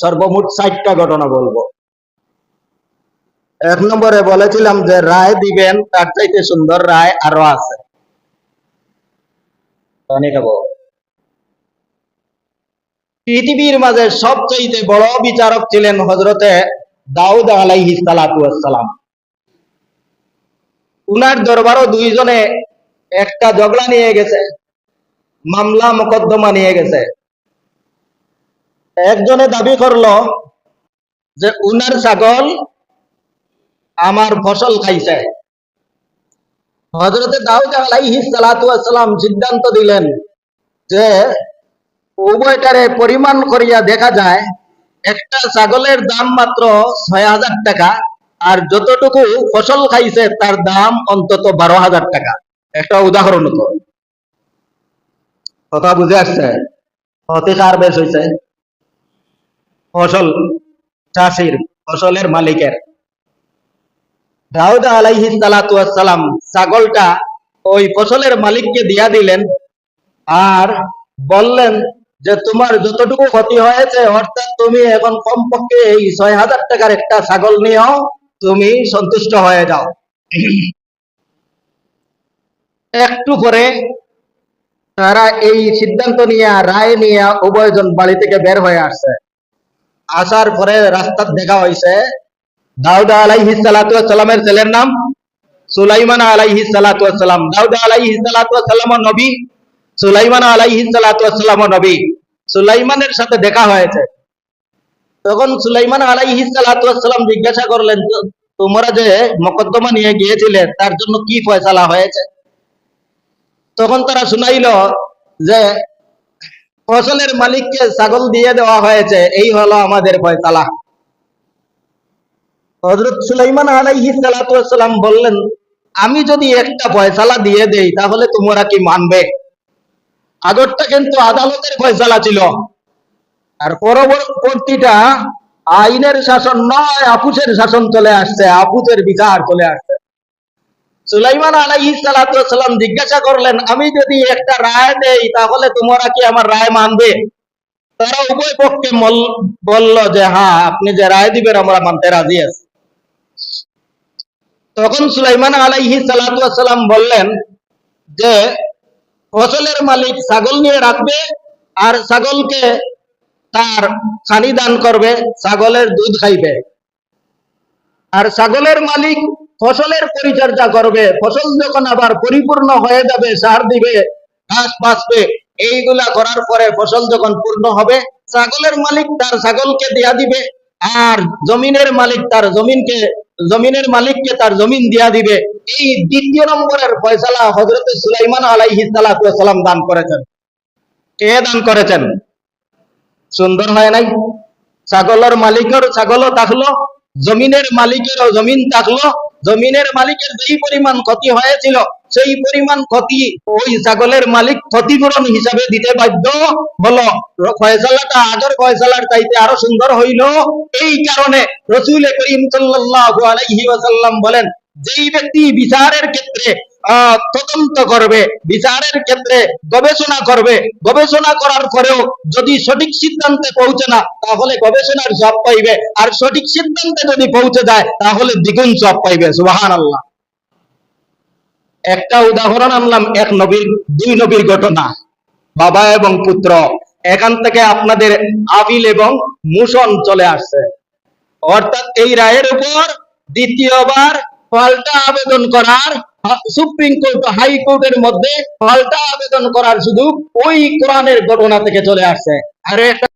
সর্বমোট ষাটটা ঘটনা বলব। এক নম্বরে বলেছিলাম যে রায় দিবেন, তার চাইতে সুন্দর রায় আরও আছে। পৃথিবীর মাঝে সবচেয়ে বড় বিচারক ছিলেন হজরতে দাউদ আলাইহিস সালাতু সালাম উনার দরবারও দুইজনে একটা ঝগড়া নিয়ে গেছে, মামলা মোকদ্দমা নিয়ে গেছে। একজনে দাবি করল যে উনার ছাগল আমার ফসল খাইছে। হজরতে দাউদ আলাইহিস সালাতু সালাম সিদ্ধান্ত দিলেন যে উভয়টারে পরিমাণ করিয়া দেখা যায়, একটা ছাগলের দাম মাত্র ছয় হাজার টাকা আর যতটুকু ফসল খাইছে তার দাম অন্তত বারো হাজার টাকা। একটা উদাহরণ তো। কথা বুঝে আসছে? হতে কার বেশ হয়েছে ফসল চাষির ফসলের মালিকের। দাউদ আলাইহি সালাম ছাগলটা ওই ফসলের মালিককে দিয়া দিলেন আর বললেন যে, তোমার যতটুকু ক্ষতি হয়েছে, অর্থাৎ তুমি এখন কমপক্ষে এই ছয় হাজার টাকার একটা ছাগল নিয়েও তুমি সন্তুষ্ট হয়ে যাও। একটু পরে তারা এই সিদ্ধান্ত নিয়ে, রায় নিয়ে উভয়জন বাড়ি থেকে বের হয়ে আসছে। আসার পরে রাস্তার দেখা হয়েছে দাউদ আলাইহি সালাতু সালামের ছেলের নাম সুলাইমান আলাইহি সালাতু সালাম দাউদ আলাইহি সালাতু সালাম নবী সুলাইমান আলাইহি সালাতু সালাম নবী সুলাইমানের সাথে দেখা হয়েছে। তখন সুলাইমান আলাইহি সালাতু সালাম জিজ্ঞাসা করলেন তোমরা যে মকদ্দমা নিয়ে গিয়েছিলে, তার জন্য কি ফয়সালা হয়েছে? তখন তারা শুনাইল যে ফসলের মালিককে ছাগল দিয়ে দেওয়া হয়েছে, এই হলো আমাদের ফয়সালা। হজরত সুলাইমান আলাইহি সালাম বললেন, আমি যদি একটা ফয়সালা দিয়ে দেই, তাহলে তোমরা কি মানবে? আগরটা কিন্তু আদালতের ফয়সালা ছিল। আর পরবর্তীটা আইনের শাসন নয়, আপুসের শাসন চলে আসছে আপুসের বিচার চলে আসছে। সুলাইমান আলাইহি সালাম জিজ্ঞাসা করলেন, আমি যদি একটা রায় দেই, তাহলে তোমরা কি আমার রায় মানবে? তারা উভয় পক্ষে বলল যে হ্যাঁ আপনি যে রায় দিবেন, আমরা মানতে রাজি আছি। তখন সুলাইমান আলাইহি সালাম বললেন যে, ফসলের মালিক ছাগল নিয়ে রাখবে আর ছাগলকে তার খানি দান করবে, ছাগলের দুধ খাইবে। আর ছাগলের মালিক ফসলের পরিচর্যা করবে, ফসল যখন আবার পরিপূর্ণ হয়ে যাবে, সার দিবে, ঘাস বাঁচবে, এইগুলা করার পরে ফসল যখন পূর্ণ হবে, ছাগলের মালিক তার ছাগলকে দিয়া দিবে, আর জমিনের মালিক তার জমিনকে, জমিনের মালিককে তার জমিন দিয়া দিবে। এই দ্বিতীয় নম্বরের ফয়সালা হজরত সুলাইমান আলাইহি সালাম দান করেছেন। কে দান করেছেন? সুন্দর হয় নাই? ছাগলের মালিকের ছাগলও থাকল, জমিনের মালিকেরও জমিন থাকল জমিনের মালিকের যেই পরিমাণ ক্ষতি হয়েছিল, সেই পরিমাণ ক্ষতি ওই ছাগলের মালিক ক্ষতিপূরণ হিসাবে দিতে বাধ্য হলো। ফয়সালাটা, আগের ফয়সালার চাইতে আরও সুন্দর হইল। এই কারণে রসুল করিম সাল্লাহ আলাইহি বলেন, যেই ব্যক্তি বিচারের ক্ষেত্রে তদন্ত করবে, বিচারের ক্ষেত্রে গবেষণা করবে। গবেষণা করার পরেও যদি সঠিক সিদ্ধান্তে পৌঁছে না, তাহলে গবেষণার সব পাইবে। আর সঠিক সিদ্ধান্তে যদি পৌঁছে যায়, তাহলে দ্বিগুণ সব পাইবে। সুবাহান আল্লাহ একটা উদাহরণ আনলাম, এক নবীর, দুই নবীর ঘটনা। বাবা এবং পুত্র, এখান থেকে আপনাদের আবিল এবং মুসন চলে আসছে। অর্থাৎ এই রায়ের উপর দ্বিতীয়বার পাল্টা আবেদন করার সুপ্রিম কোর্ট হাই কোর্টের মধ্যে পাল্টা আবেদন করার শুধু ওই কোরআনের ঘটনা থেকে চলে আসছে। আর